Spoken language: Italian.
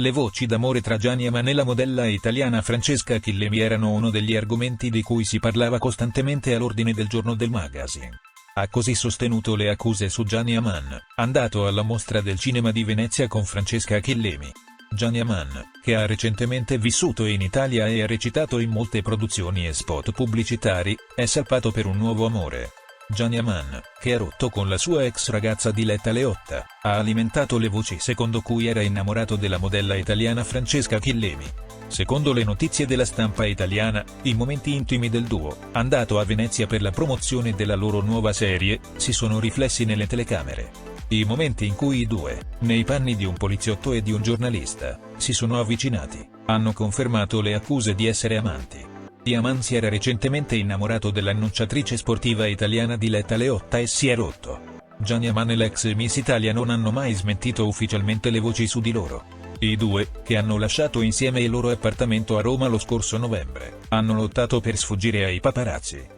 Le voci d'amore tra Gianni e la modella italiana Francesca Chillemi erano uno degli argomenti di cui si parlava costantemente all'ordine del giorno del magazine. Ha così sostenuto le accuse su Gianni Aman, andato alla mostra del cinema di Venezia con Francesca Chillemi. Gianni Aman, che ha recentemente vissuto in Italia e ha recitato in molte produzioni e spot pubblicitari, è salpato per un nuovo amore. Gianni Aman, che ha rotto con la sua ex ragazza Diletta Leotta, ha alimentato le voci secondo cui era innamorato della modella italiana Francesca Chillemi. Secondo le notizie della stampa italiana, i momenti intimi del duo, andato a Venezia per la promozione della loro nuova serie, si sono riflessi nelle telecamere. I momenti in cui i due, nei panni di un poliziotto e di un giornalista, si sono avvicinati, hanno confermato le accuse di essere amanti. Diaman si era recentemente innamorato dell'annunciatrice sportiva italiana Diletta Leotta e si è rotto. Gianni Aman e l'ex Miss Italia non hanno mai smentito ufficialmente le voci su di loro. I due, che hanno lasciato insieme il loro appartamento a Roma lo scorso novembre, hanno lottato per sfuggire ai paparazzi.